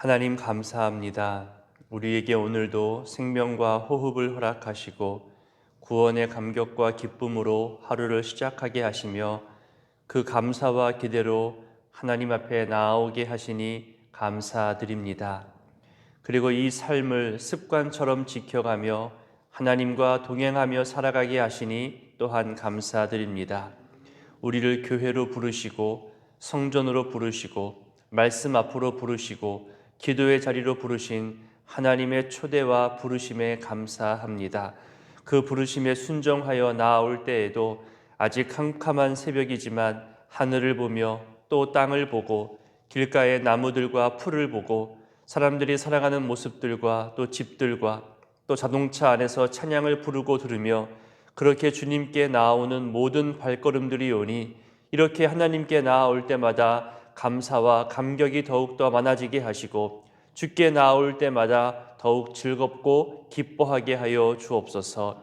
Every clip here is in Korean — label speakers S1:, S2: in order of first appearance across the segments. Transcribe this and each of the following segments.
S1: 하나님 감사합니다. 우리에게 오늘도 생명과 호흡을 허락하시고 구원의 감격과 기쁨으로 하루를 시작하게 하시며 그 감사와 기대로 하나님 앞에 나아오게 하시니 감사드립니다. 그리고 이 삶을 습관처럼 지켜가며 하나님과 동행하며 살아가게 하시니 또한 감사드립니다. 우리를 교회로 부르시고 성전으로 부르시고 말씀 앞으로 부르시고 기도의 자리로 부르신 하나님의 초대와 부르심에 감사합니다. 그 부르심에 순종하여 나아올 때에도 아직 캄캄한 새벽이지만 하늘을 보며 또 땅을 보고 길가의 나무들과 풀을 보고 사람들이 살아가는 모습들과 또 집들과 또 자동차 안에서 찬양을 부르고 들으며 그렇게 주님께 나아오는 모든 발걸음들이 오니 이렇게 하나님께 나아올 때마다 감사와 감격이 더욱더 많아지게 하시고 주께 나아올 때마다 더욱 즐겁고 기뻐하게 하여 주옵소서.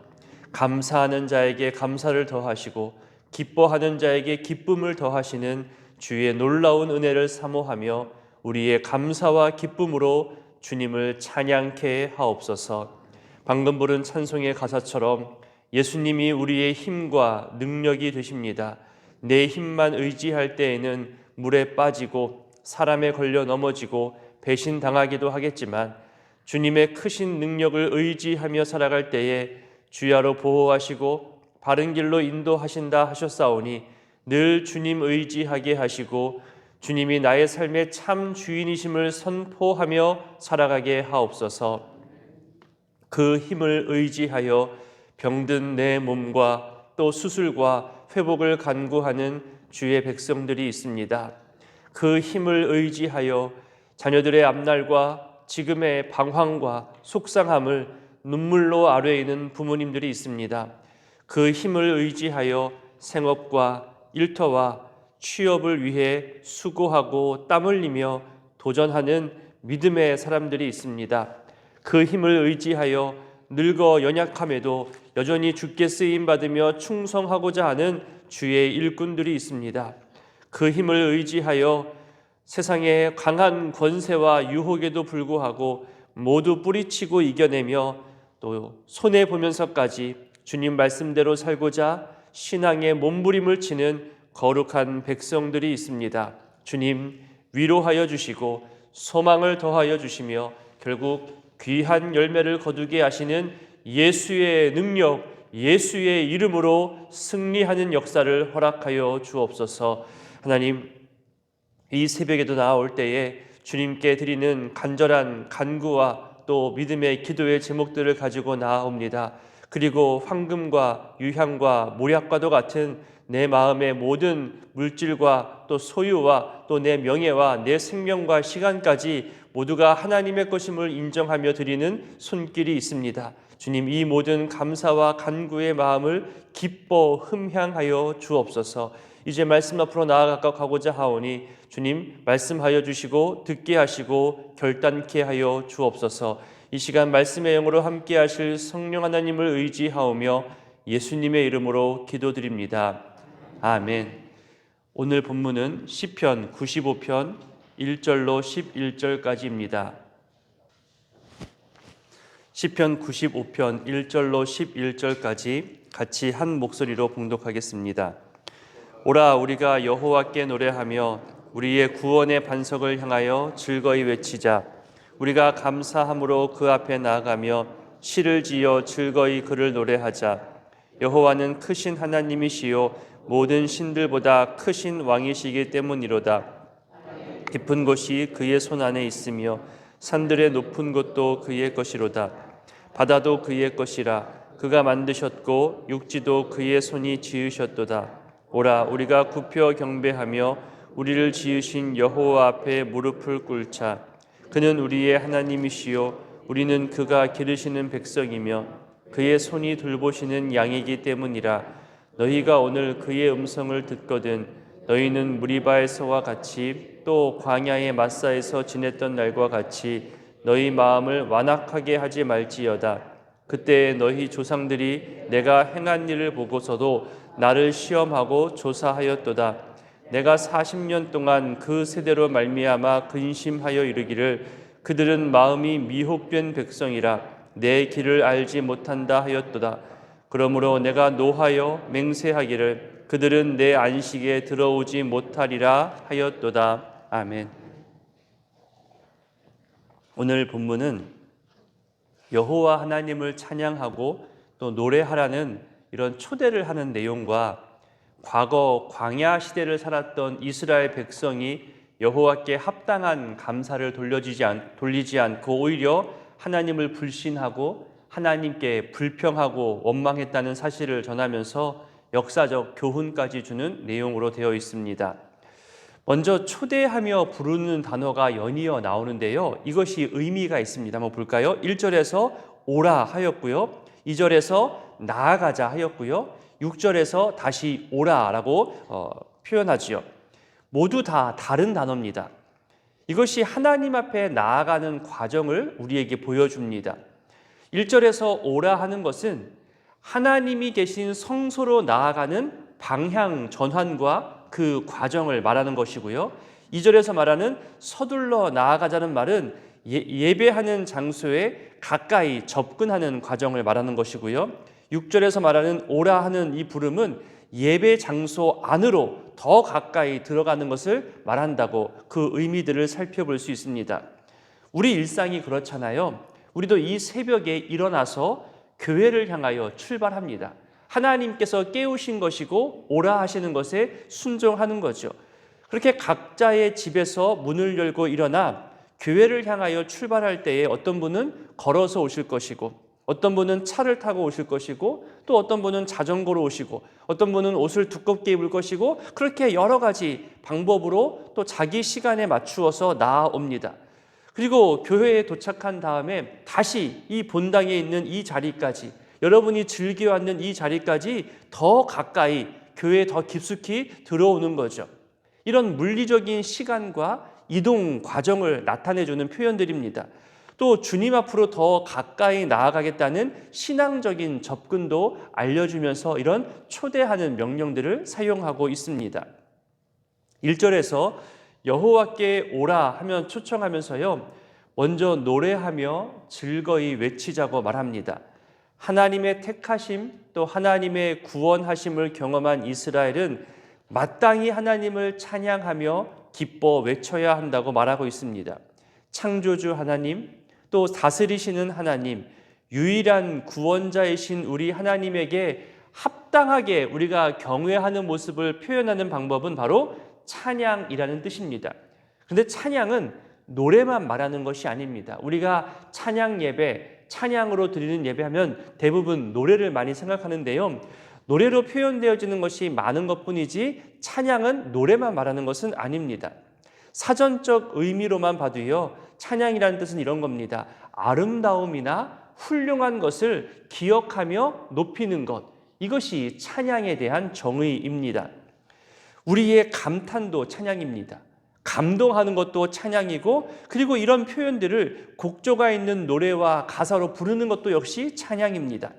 S1: 감사하는 자에게 감사를 더하시고 기뻐하는 자에게 기쁨을 더하시는 주의 놀라운 은혜를 사모하며 우리의 감사와 기쁨으로 주님을 찬양케 하옵소서. 방금 부른 찬송의 가사처럼 예수님이 우리의 힘과 능력이 되십니다. 내 힘만 의지할 때에는 물에 빠지고 사람에 걸려 넘어지고 배신당하기도 하겠지만 주님의 크신 능력을 의지하며 살아갈 때에 주야로 보호하시고 바른 길로 인도하신다 하셨사오니 늘 주님 의지하게 하시고 주님이 나의 삶의 참 주인이심을 선포하며 살아가게 하옵소서. 그 힘을 의지하여 병든 내 몸과 또 수술과 회복을 간구하는 주의 백성들이 있습니다. 그 힘을 의지하여 자녀들의 앞날과 지금의 방황과 속상함을 눈물로 아뢰이는 부모님들이 있습니다. 그 힘을 의지하여 생업과 일터와 취업을 위해 수고하고 땀 흘리며 도전하는 믿음의 사람들이 있습니다. 그 힘을 의지하여 늙어 연약함에도 여전히 주께 쓰임 받으며 충성하고자 하는 주의 일꾼들이 있습니다. 그 힘을 의지하여 세상의 강한 권세와 유혹에도 불구하고 모두 뿌리치고 이겨내며 또 손해 보면서까지 주님 말씀대로 살고자 신앙의 몸부림을 치는 거룩한 백성들이 있습니다. 주님 위로하여 주시고 소망을 더하여 주시며 결국 귀한 열매를 거두게 하시는 예수의 능력, 예수의 이름으로 승리하는 역사를 허락하여 주옵소서. 하나님 이 새벽에도 나올 때에 주님께 드리는 간절한 간구와 또 믿음의 기도의 제목들을 가지고 나아옵니다. 그리고 황금과 유향과 모략과도 같은 내 마음의 모든 물질과 또 소유와 또 내 명예와 내 생명과 시간까지 모두가 하나님의 것임을 인정하며 드리는 손길이 있습니다. 주님 이 모든 감사와 간구의 마음을 기뻐 흠향하여 주옵소서. 이제 말씀 앞으로 나아가고자 하오니 주님 말씀하여 주시고 듣게 하시고 결단케 하여 주옵소서. 이 시간 말씀의 영으로 함께 하실 성령 하나님을 의지하오며 예수님의 이름으로 기도드립니다. 아멘. 오늘 본문은 시편 95편 1절로 11절까지입니다. 시편 95편 1절로 11절까지 같이 한 목소리로 봉독하겠습니다. 오라 우리가 여호와께 노래하며 우리의 구원의 반석을 향하여 즐거이 외치자. 우리가 감사함으로 그 앞에 나아가며 시를 지어 즐거이 그를 노래하자. 여호와는 크신 하나님이시요 모든 신들보다 크신 왕이시기 때문이로다. 깊은 곳이 그의 손 안에 있으며 산들의 높은 곳도 그의 것이로다 바다도 그의 것이라. 그가 만드셨고 육지도 그의 손이 지으셨도다. 오라 우리가 굽혀 경배하며 우리를 지으신 여호와 앞에 무릎을 꿇자. 그는 우리의 하나님이시요 우리는 그가 기르시는 백성이며 그의 손이 돌보시는 양이기 때문이라. 너희가 오늘 그의 음성을 듣거든 너희는 무리바에서와 같이 또 광야의 마사에서 지냈던 날과 같이 너희 마음을 완악하게 하지 말지어다 그때 너희 조상들이 내가 행한 일을 보고서도 나를 시험하고 조사하였도다 내가 40년 동안 그 세대로 말미암아 근심하여 이르기를 그들은 마음이 미혹된 백성이라 내 길을 알지 못한다 하였도다. 그러므로 내가 노하여 맹세하기를 그들은 내 안식에 들어오지 못하리라 하였도다. 아멘. 오늘 본문은 여호와 하나님을 찬양하고 또 노래하라는 이런 초대를 하는 내용과 과거 광야 시대를 살았던 이스라엘 백성이 여호와께 합당한 감사를 돌려주지 않, 돌리지 않고 오히려 하나님을 불신하고 하나님께 불평하고 원망했다는 사실을 전하면서 역사적 교훈까지 주는 내용으로 되어 있습니다. 먼저 초대하며 부르는 단어가 연이어 나오는데요. 이것이 의미가 있습니다. 한번 볼까요? 1절에서 오라 하였고요. 2절에서 나아가자 하였고요. 6절에서 다시 오라라고 어, 표현하지요. 모두 다 다른 단어입니다. 이것이 하나님 앞에 나아가는 과정을 우리에게 보여줍니다. 1절에서 오라 하는 것은 하나님이 계신 성소로 나아가는 방향 전환과 그 과정을 말하는 것이고요. 2절에서 말하는 서둘러 나아가자는 말은 예, 배하는 장소에 가까이 접근하는 과정을 말하는 것이고요. 6절에서 말하는 오라 하는 이 부름은 예배 장소 안으로 더 가까이 들어가는 것을 말한다고 그 의미들을 살펴볼 수 있습니다. 우리 일상이 그렇잖아요. 우리도 이 새벽에 일어나서 교회를 향하여 출발합니다. 하나님께서 깨우신 것이고 오라 하시는 것에 순종하는 거죠. 그렇게 각자의 집에서 문을 열고 일어나 교회를 향하여 출발할 때에 어떤 분은 걸어서 오실 것이고 어떤 분은 차를 타고 오실 것이고 또 어떤 분은 자전거로 오시고 어떤 분은 옷을 두껍게 입을 것이고 그렇게 여러 가지 방법으로 또 자기 시간에 맞추어서 나아옵니다. 그리고 교회에 도착한 다음에 다시 이 본당에 있는 이 자리까지 여러분이 즐겨왔는 이 자리까지 더 가까이 교회에 더 깊숙이 들어오는 거죠. 이런 물리적인 시간과 이동 과정을 나타내 주는 표현들입니다. 또 주님 앞으로 더 가까이 나아가겠다는 신앙적인 접근도 알려주면서 이런 초대하는 명령들을 사용하고 있습니다. 1절에서 여호와께 오라 하면 초청하면서요. 먼저 노래하며 즐거이 외치자고 말합니다. 하나님의 택하심 또 하나님의 구원하심을 경험한 이스라엘은 마땅히 하나님을 찬양하며 기뻐 외쳐야 한다고 말하고 있습니다. 창조주 하나님, 또 다스리시는 하나님, 유일한 구원자이신 우리 하나님에게 합당하게 우리가 경외하는 모습을 표현하는 방법은 바로 찬양이라는 뜻입니다. 그런데 찬양은 노래만 말하는 것이 아닙니다. 우리가 찬양 예배, 찬양으로 드리는 예배하면 대부분 노래를 많이 생각하는데요. 노래로 표현되어지는 것이 많은 것 뿐이지 찬양은 노래만 말하는 것은 아닙니다. 사전적 의미로만 봐도요, 찬양이라는 뜻은 이런 겁니다. 아름다움이나 훌륭한 것을 기억하며 높이는 것. 이것이 찬양에 대한 정의입니다. 우리의 감탄도 찬양입니다. 감동하는 것도 찬양이고, 그리고 이런 표현들을 곡조가 있는 노래와 가사로 부르는 것도 역시 찬양입니다.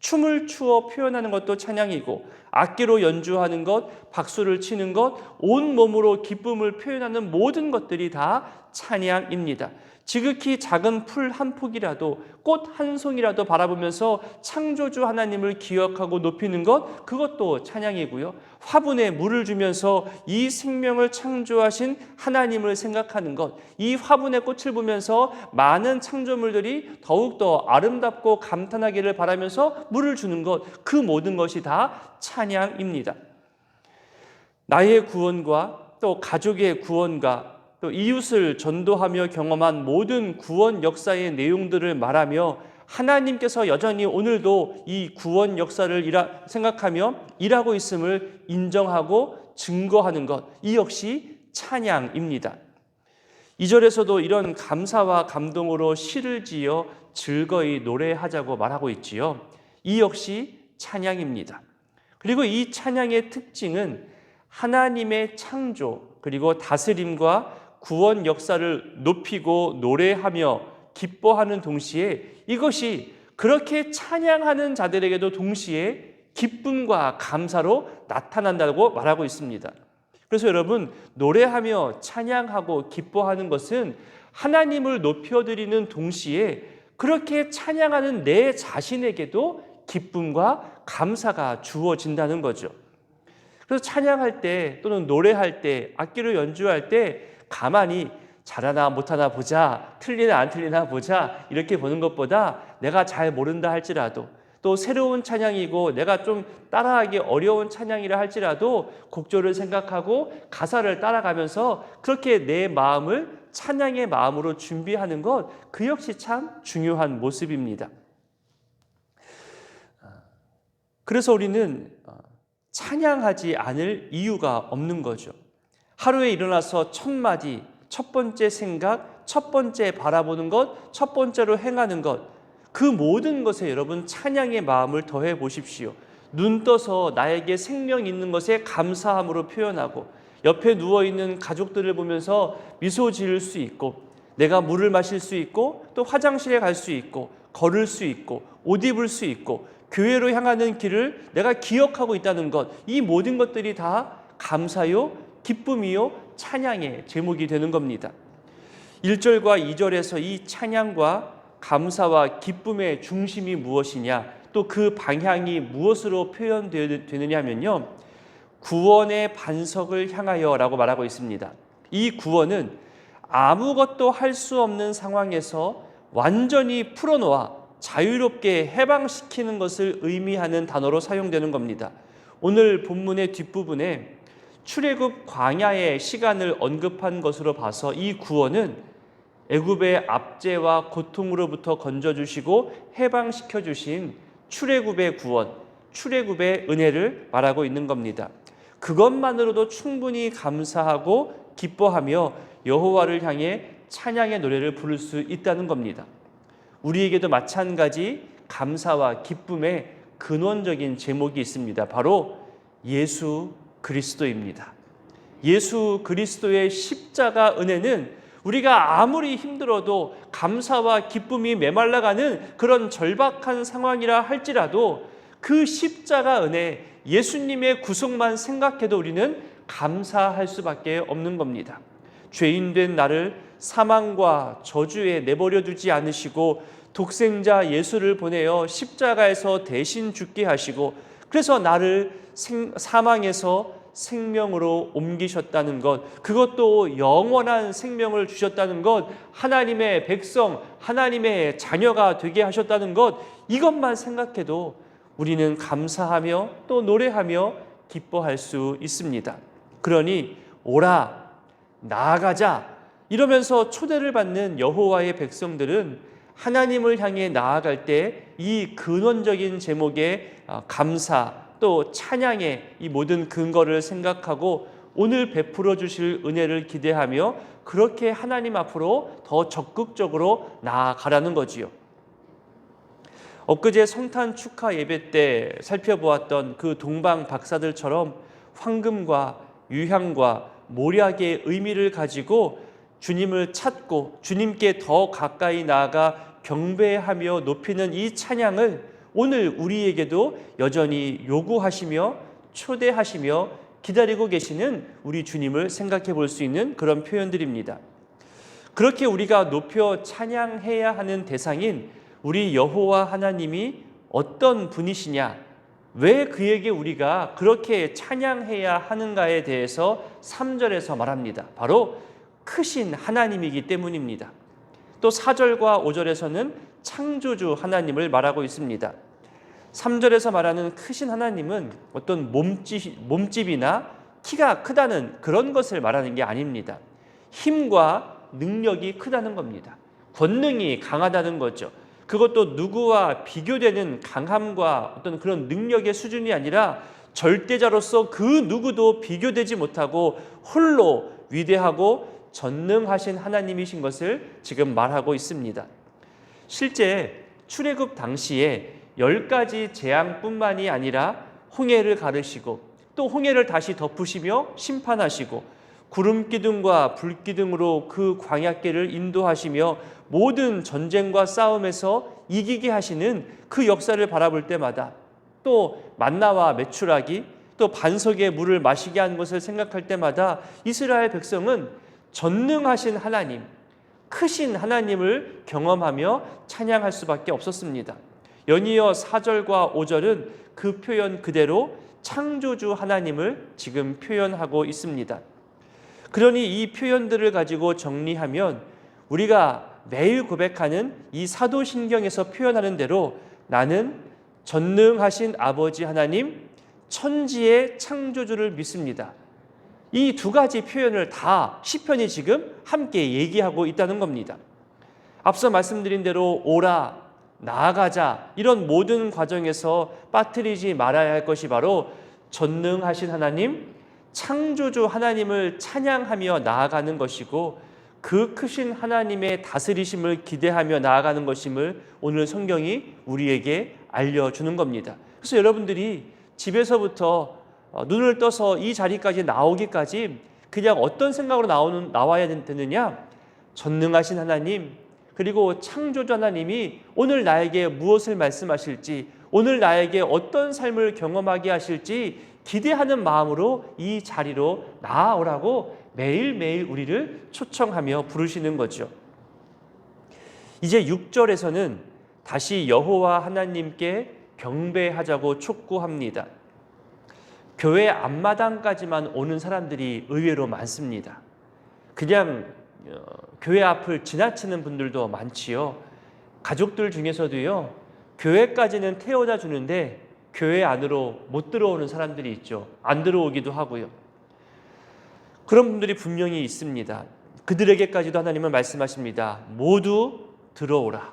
S1: 춤을 추어 표현하는 것도 찬양이고 악기로 연주하는 것, 박수를 치는 것, 온 몸으로 기쁨을 표현하는 모든 것들이 다 찬양입니다. 지극히 작은 풀 한 폭이라도 꽃 한 송이라도 바라보면서 창조주 하나님을 기억하고 높이는 것 그것도 찬양이고요. 화분에 물을 주면서 이 생명을 창조하신 하나님을 생각하는 것, 이 화분의 꽃을 보면서 많은 창조물들이 더욱더 아름답고 감탄하기를 바라면서 물을 주는 것, 그 모든 것이 다 찬양입니다. 나의 구원과 또 가족의 구원과 또 이웃을 전도하며 경험한 모든 구원 역사의 내용들을 말하며 하나님께서 여전히 오늘도 이 구원 역사를 일하, 생각하며 일하고 있음을 인정하고 증거하는 것, 이 역시 찬양입니다. 이절에서도 이런 감사와 감동으로 시를 지어 즐거이 노래하자고 말하고 있지요. 이 역시 찬양입니다. 그리고 이 찬양의 특징은 하나님의 창조 그리고 다스림과 구원 역사를 높이고 노래하며 기뻐하는 동시에 이것이 그렇게 찬양하는 자들에게도 동시에 기쁨과 감사로 나타난다고 말하고 있습니다. 그래서 여러분 노래하며 찬양하고 기뻐하는 것은 하나님을 높여드리는 동시에 그렇게 찬양하는 내 자신에게도 기쁨과 감사가 주어진다는 거죠. 그래서 찬양할 때 또는 노래할 때 악기로 연주할 때 가만히 잘하나 못하나 보자 틀리나 안 틀리나 보자 이렇게 보는 것보다 내가 잘 모른다 할지라도 또 새로운 찬양이고 내가 좀 따라하기 어려운 찬양이라 할지라도 곡조를 생각하고 가사를 따라가면서 그렇게 내 마음을 찬양의 마음으로 준비하는 것 그 역시 참 중요한 모습입니다. 그래서 우리는 찬양하지 않을 이유가 없는 거죠. 하루에 일어나서 첫 마디, 첫 번째 생각, 첫 번째 바라보는 것, 첫 번째로 행하는 것, 그 모든 것에 여러분 찬양의 마음을 더해 보십시오. 눈 떠서 나에게 생명 있는 것에 감사함으로 표현하고 옆에 누워 있는 가족들을 보면서 미소 지을 수 있고 내가 물을 마실 수 있고 또 화장실에 갈 수 있고 걸을 수 있고 옷 입을 수 있고 교회로 향하는 길을 내가 기억하고 있다는 것, 이 모든 것들이 다 감사요, 기쁨이요, 찬양의 제목이 되는 겁니다. 1절과 2절에서 이 찬양과 감사와 기쁨의 중심이 무엇이냐, 또 그 방향이 무엇으로 표현되느냐 하면요. 구원의 반석을 향하여 라고 말하고 있습니다. 이 구원은 아무것도 할 수 없는 상황에서 완전히 풀어놓아 자유롭게 해방시키는 것을 의미하는 단어로 사용되는 겁니다. 오늘 본문의 뒷부분에 출애굽 광야의 시간을 언급한 것으로 봐서 이 구원은 애굽의 압제와 고통으로부터 건져 주시고 해방시켜 주신 출애굽의 구원, 출애굽의 은혜를 말하고 있는 겁니다. 그것만으로도 충분히 감사하고 기뻐하며 여호와를 향해 찬양의 노래를 부를 수 있다는 겁니다. 우리에게도 마찬가지 감사와 기쁨의 근원적인 제목이 있습니다. 바로 예수 그리스도입니다. 예수 그리스도의 십자가 은혜는 우리가 아무리 힘들어도 감사와 기쁨이 메말라가는 그런 절박한 상황이라 할지라도 그 십자가 은혜, 예수님의 구속만 생각해도 우리는 감사할 수밖에 없는 겁니다. 죄인 된 나를 사망과 저주에 내버려 두지 않으시고 독생자 예수를 보내어 십자가에서 대신 죽게 하시고 그래서 나를 생, 사망에서 생명으로 옮기셨다는 것, 그것도 영원한 생명을 주셨다는 것, 하나님의 백성, 하나님의 자녀가 되게 하셨다는 것, 이것만 생각해도 우리는 감사하며 또 노래하며 기뻐할 수 있습니다. 그러니 오라 나아가자 이러면서 초대를 받는 여호와의 백성들은 하나님을 향해 나아갈 때 이 근원적인 제목의 아, 감사 또 찬양의 이 모든 근거를 생각하고 오늘 베풀어 주실 은혜를 기대하며 그렇게 하나님 앞으로 더 적극적으로 나아가라는 거지요. 엊그제 성탄 축하 예배 때 살펴보았던 그 동방 박사들처럼 황금과 유향과 모략의 의미를 가지고 주님을 찾고 주님께 더 가까이 나아가 경배하며 높이는 이 찬양을 오늘 우리에게도 여전히 요구하시며 초대하시며 기다리고 계시는 우리 주님을 생각해 볼 수 있는 그런 표현들입니다. 그렇게 우리가 높여 찬양해야 하는 대상인 우리 여호와 하나님이 어떤 분이시냐, 왜 그에게 우리가 그렇게 찬양해야 하는가에 대해서 3절에서 말합니다. 바로 크신 하나님이기 때문입니다. 또 4절과 5절에서는 창조주 하나님을 말하고 있습니다. 3절에서 말하는 크신 하나님은 어떤 몸집, 몸집이나 키가 크다는 그런 것을 말하는 게 아닙니다. 힘과 능력이 크다는 겁니다. 권능이 강하다는 거죠. 그것도 누구와 비교되는 강함과 어떤 그런 능력의 수준이 아니라 절대자로서 그 누구도 비교되지 못하고 홀로 위대하고 전능하신 하나님이신 것을 지금 말하고 있습니다. 실제 출애굽 당시에 열 가지 재앙뿐만이 아니라 홍해를 가르시고 또 홍해를 다시 덮으시며 심판하시고 구름 기둥과 불 기둥으로 그 광야길을 인도하시며 모든 전쟁과 싸움에서 이기게 하시는 그 역사를 바라볼 때마다 또 만나와 메추라기 또 반석의 물을 마시게 한 것을 생각할 때마다 이스라엘 백성은 전능하신 하나님, 크신 하나님을 경험하며 찬양할 수밖에 없었습니다. 연이어 4절과 5절은 그 표현 그대로 창조주 하나님을 지금 표현하고 있습니다. 그러니 이 표현들을 가지고 정리하면 우리가 매일 고백하는 이 사도신경에서 표현하는 대로 나는 전능하신 아버지 하나님, 천지의 창조주를 믿습니다. 이 두 가지 표현을 다 시편이 지금 함께 얘기하고 있다는 겁니다. 앞서 말씀드린 대로 오라, 나아가자 이런 모든 과정에서 빠뜨리지 말아야 할 것이 바로 전능하신 하나님, 창조주 하나님을 찬양하며 나아가는 것이고 그 크신 하나님의 다스리심을 기대하며 나아가는 것임을 오늘 성경이 우리에게 알려주는 겁니다. 그래서 여러분들이 집에서부터 어, 눈을 떠서 이 자리까지 나오기까지 그냥 어떤 생각으로 나오는 나와야 되느냐? 전능하신 하나님 그리고 창조주 하나님이 오늘 나에게 무엇을 말씀하실지 오늘 나에게 어떤 삶을 경험하게 하실지 기대하는 마음으로 이 자리로 나아오라고 매일매일 우리를 초청하며 부르시는 거죠. 이제 6절에서는 다시 여호와 하나님께 경배하자고 촉구합니다. 교회 앞마당까지만 오는 사람들이 의외로 많습니다. 그냥 어, 교회 앞을 지나치는 분들도 많지요. 가족들 중에서도요. 교회까지는 태워다 주는데 교회 안으로 못 들어오는 사람들이 있죠. 안 들어오기도 하고요. 그런 분들이 분명히 있습니다. 그들에게까지도 하나님은 말씀하십니다. 모두 들어오라.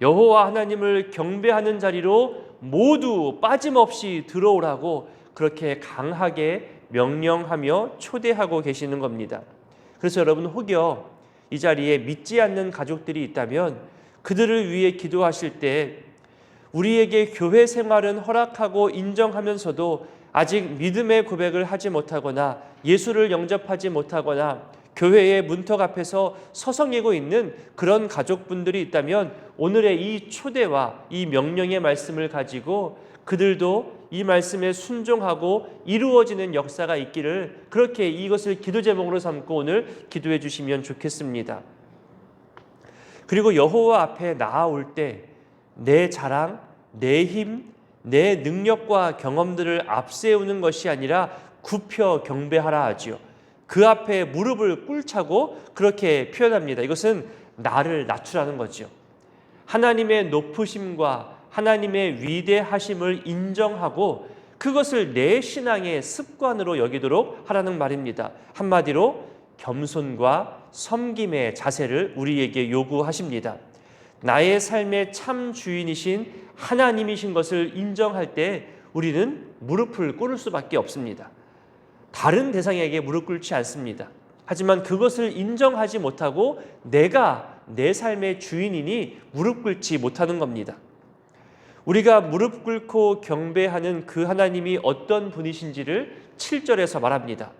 S1: 여호와 하나님을 경배하는 자리로 모두 빠짐없이 들어오라고 그렇게 강하게 명령하며 초대하고 계시는 겁니다. 그래서 여러분 혹여 이 자리에 믿지 않는 가족들이 있다면 그들을 위해 기도하실 때 우리에게 교회 생활은 허락하고 인정하면서도 아직 믿음의 고백을 하지 못하거나 예수를 영접하지 못하거나 교회의 문턱 앞에서 서성이고 있는 그런 가족분들이 있다면 오늘의 이 초대와 이 명령의 말씀을 가지고 그들도 이 말씀에 순종하고 이루어지는 역사가 있기를 그렇게 이것을 기도 제목으로 삼고 오늘 기도해 주시면 좋겠습니다. 그리고 여호와 앞에 나아올 때 내 자랑, 내 힘, 내 능력과 경험들을 앞세우는 것이 아니라 굽혀 경배하라 하지요. 그 앞에 무릎을 꿇차고 그렇게 표현합니다. 이것은 나를 낮추라는 거죠. 하나님의 높으심과 하나님의 위대하심을 인정하고 그것을 내 신앙의 습관으로 여기도록 하라는 말입니다. 한마디로 겸손과 섬김의 자세를 우리에게 요구하십니다. 나의 삶의 참 주인이신 하나님이신 것을 인정할 때 우리는 무릎을 꿇을 수밖에 없습니다. 다른 대상에게 무릎 꿇지 않습니다. 하지만 그것을 인정하지 못하고 내가 내 삶의 주인이니 무릎 꿇지 못하는 겁니다. 우리가 무릎 꿇고 경배하는 그 하나님이 어떤 분이신지를 7절에서 말합니다.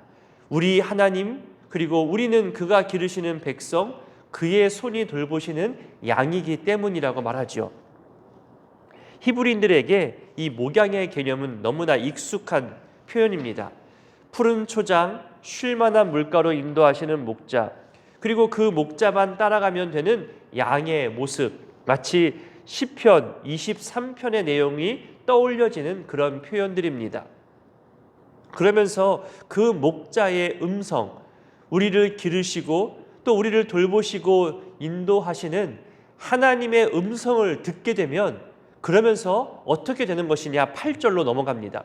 S1: 우리 하나님 그리고 우리는 그가 기르시는 백성 그의 손이 돌보시는 양이기 때문이라고 말하지요. 히브리인들에게 이 목양의 개념은 너무나 익숙한 표현입니다. 푸른 초장, 쉴 만한 물가로 인도하시는 목자, 그리고 그 목자만 따라가면 되는 양의 모습, 마치 시편 23편의 내용이 떠올려지는 그런 표현들입니다. 그러면서 그 목자의 음성, 우리를 기르시고 또 우리를 돌보시고 인도하시는 하나님의 음성을 듣게 되면 그러면서 어떻게 되는 것이냐 8절로 넘어갑니다.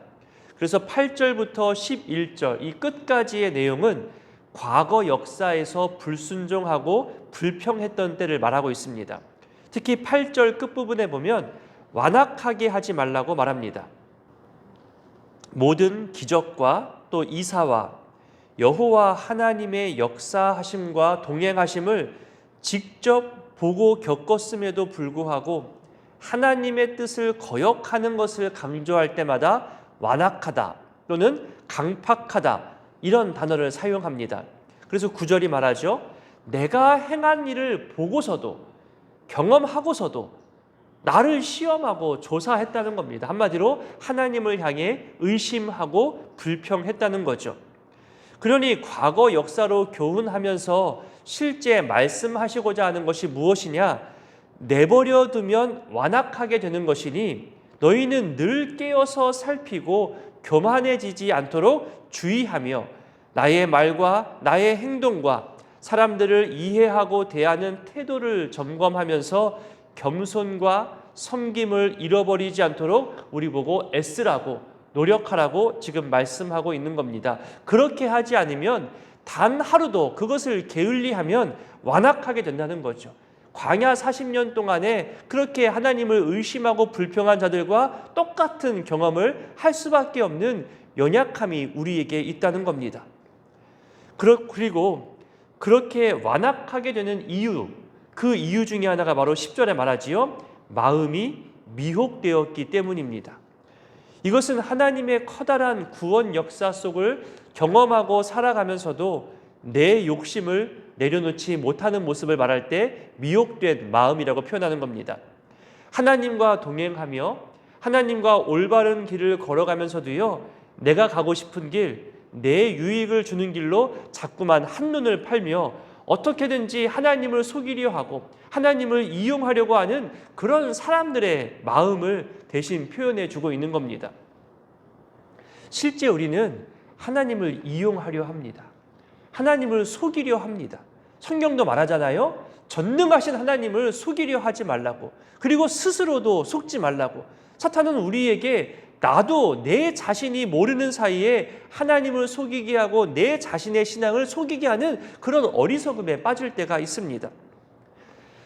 S1: 그래서 8절부터 11절 이 끝까지의 내용은 과거 역사에서 불순종하고 불평했던 때를 말하고 있습니다. 특히 8절 끝부분에 보면 완악하게 하지 말라고 말합니다. 모든 기적과 또 이사와 여호와 하나님의 역사하심과 동행하심을 직접 보고 겪었음에도 불구하고 하나님의 뜻을 거역하는 것을 강조할 때마다 완악하다 또는 강팍하다 이런 단어를 사용합니다. 그래서 구절이 말하죠. 내가 행한 일을 보고서도 경험하고서도
S2: 나를 시험하고 조사했다는 겁니다. 한마디로 하나님을 향해 의심하고 불평했다는 거죠. 그러니 과거 역사로 교훈하면서 실제 말씀하시고자 하는 것이 무엇이냐? 내버려 두면 완악하게 되는 것이니 너희는 늘 깨어서 살피고 교만해지지 않도록 주의하며 나의 말과 나의 행동과 사람들을 이해하고 대하는 태도를 점검하면서 겸손과 섬김을 잃어버리지 않도록 우리 보고 애쓰라고 노력하라고 지금 말씀하고 있는 겁니다. 그렇게 하지 않으면 단 하루도 그것을 게을리하면 완악하게 된다는 거죠. 광야 40년 동안에 그렇게 하나님을 의심하고 불평한 자들과 똑같은 경험을 할 수밖에 없는 연약함이 우리에게 있다는 겁니다. 그리고 그렇게 완악하게 되는 이유, 그 이유 중에 하나가 바로 10절에 말하지요. 마음이 미혹되었기 때문입니다. 이것은 하나님의 커다란 구원 역사 속을 경험하고 살아가면서도 내 욕심을 내려놓지 못하는 모습을 말할 때 미혹된 마음이라고 표현하는 겁니다. 하나님과 동행하며 하나님과 올바른 길을 걸어가면서도요, 내가 가고 싶은 길, 내 유익을 주는 길로 자꾸만 한눈을 팔며 어떻게든지 하나님을 속이려 하고 하나님을 이용하려고 하는 그런 사람들의 마음을 대신 표현해 주고 있는 겁니다. 실제 우리는 하나님을 이용하려 합니다. 하나님을 속이려 합니다. 성경도 말하잖아요. 전능하신 하나님을 속이려 하지 말라고. 그리고 스스로도 속지 말라고. 사탄은 우리에게 나도 내 자신이 모르는 사이에 하나님을 속이게 하고 내 자신의 신앙을 속이게 하는 그런 어리석음에 빠질 때가 있습니다.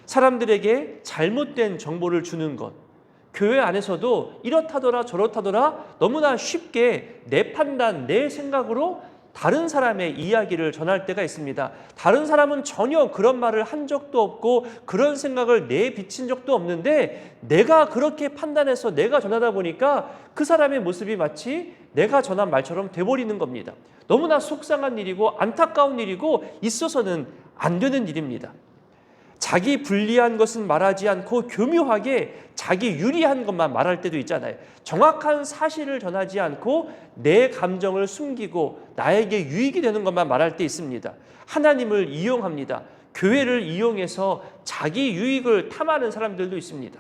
S2: 사람들에게 잘못된 정보를 주는 것. 교회 안에서도 이렇다더라 저렇다더라 너무나 쉽게 내 판단, 내 생각으로 다른 사람의 이야기를 전할 때가 있습니다. 다른 사람은 전혀 그런 말을 한 적도 없고 그런 생각을 내비친 적도 없는데 내가 그렇게 판단해서 내가 전하다 보니까 그 사람의 모습이 마치 내가 전한 말처럼 돼버리는 겁니다. 너무나 속상한 일이고 안타까운 일이고 있어서는 안 되는 일입니다. 자기 불리한 것은 말하지 않고 교묘하게 자기 유리한 것만 말할 때도 있잖아요. 정확한 사실을 전하지 않고 내 감정을 숨기고 나에게 유익이 되는 것만 말할 때 있습니다. 하나님을 이용합니다. 교회를 이용해서 자기 유익을 탐하는 사람들도 있습니다.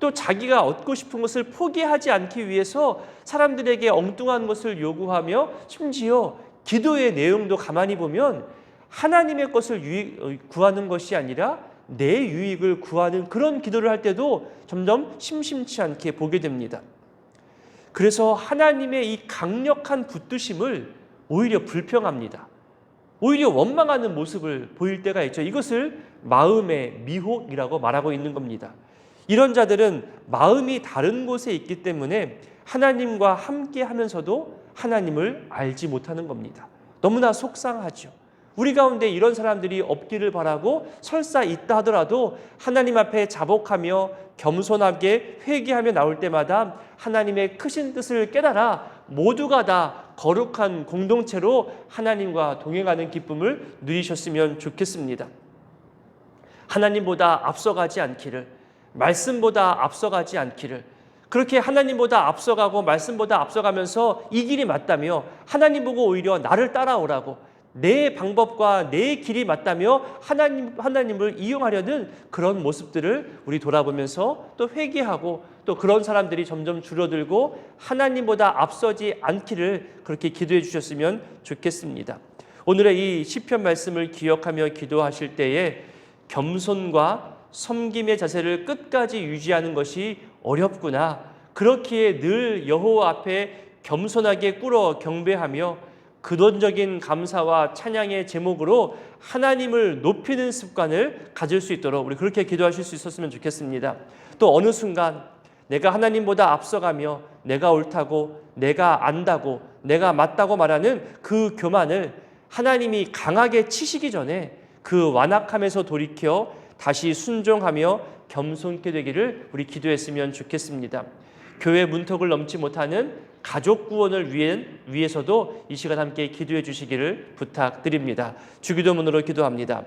S2: 또 자기가 얻고 싶은 것을 포기하지 않기 위해서 사람들에게 엉뚱한 것을 요구하며 심지어 기도의 내용도 가만히 보면 하나님의 것을 유익, 어, 구하는 것이 아니라 내 유익을 구하는 그런 기도를 할 때도 점점 심심치 않게 보게 됩니다. 그래서 하나님의 이 강력한 붙드심을 오히려 불평합니다. 오히려 원망하는 모습을 보일 때가 있죠. 이것을 마음의 미혹이라고 말하고 있는 겁니다. 이런 자들은 마음이 다른 곳에 있기 때문에 하나님과 함께 하면서도 하나님을 알지 못하는 겁니다. 너무나 속상하죠. 우리 가운데 이런 사람들이 없기를 바라고 설사 있다 하더라도 하나님 앞에 자복하며 겸손하게 회개하며 나올 때마다 하나님의 크신 뜻을 깨달아 모두가 다 거룩한 공동체로 하나님과 동행하는 기쁨을 누리셨으면 좋겠습니다. 하나님보다 앞서가지 않기를, 말씀보다 앞서가지 않기를, 그렇게 하나님보다 앞서가고 말씀보다 앞서가면서 이 길이 맞다며 하나님 보고 오히려 나를 따라오라고 내 방법과 내 길이 맞다며 하나님 하나님을 이용하려는 그런 모습들을 우리 돌아보면서 또 회개하고 또 그런 사람들이 점점 줄어들고 하나님보다 앞서지 않기를 그렇게 기도해 주셨으면 좋겠습니다. 오늘의 이 시편 말씀을 기억하며 기도하실 때에 겸손과 섬김의 자세를 끝까지 유지하는 것이 어렵구나. 그렇기에 늘 여호와 앞에 겸손하게 꿇어 경배하며 근원적인 감사와 찬양의 제목으로 하나님을 높이는 습관을 가질 수 있도록 우리 그렇게 기도하실 수 있었으면 좋겠습니다. 또 어느 순간 내가 하나님보다 앞서가며 내가 옳다고 내가 안다고 내가 맞다고 말하는 그 교만을 하나님이 강하게 치시기 전에 그 완악함에서 돌이켜 다시 순종하며 겸손케 되기를 우리 기도했으면 좋겠습니다. 교회 문턱을 넘지 못하는 가족 구원을 위해, 위해서도 이 시간 함께 기도해 주시기를 부탁드립니다. 주기도문으로 기도합니다.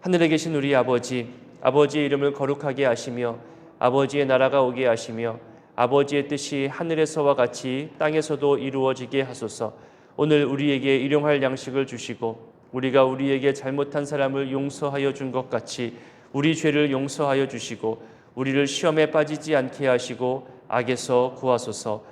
S2: 하늘에 계신 우리 아버지, 아버지의 이름을 거룩하게 하시며 아버지의 나라가 오게 하시며 아버지의 뜻이 하늘에서와 같이 땅에서도 이루어지게 하소서. 오늘 우리에게 일용할 양식을 주시고 우리가 우리에게 잘못한 사람을 용서하여 준 것 같이 우리 죄를 용서하여 주시고 우리를 시험에 빠지지 않게 하시고 악에서 구하소서.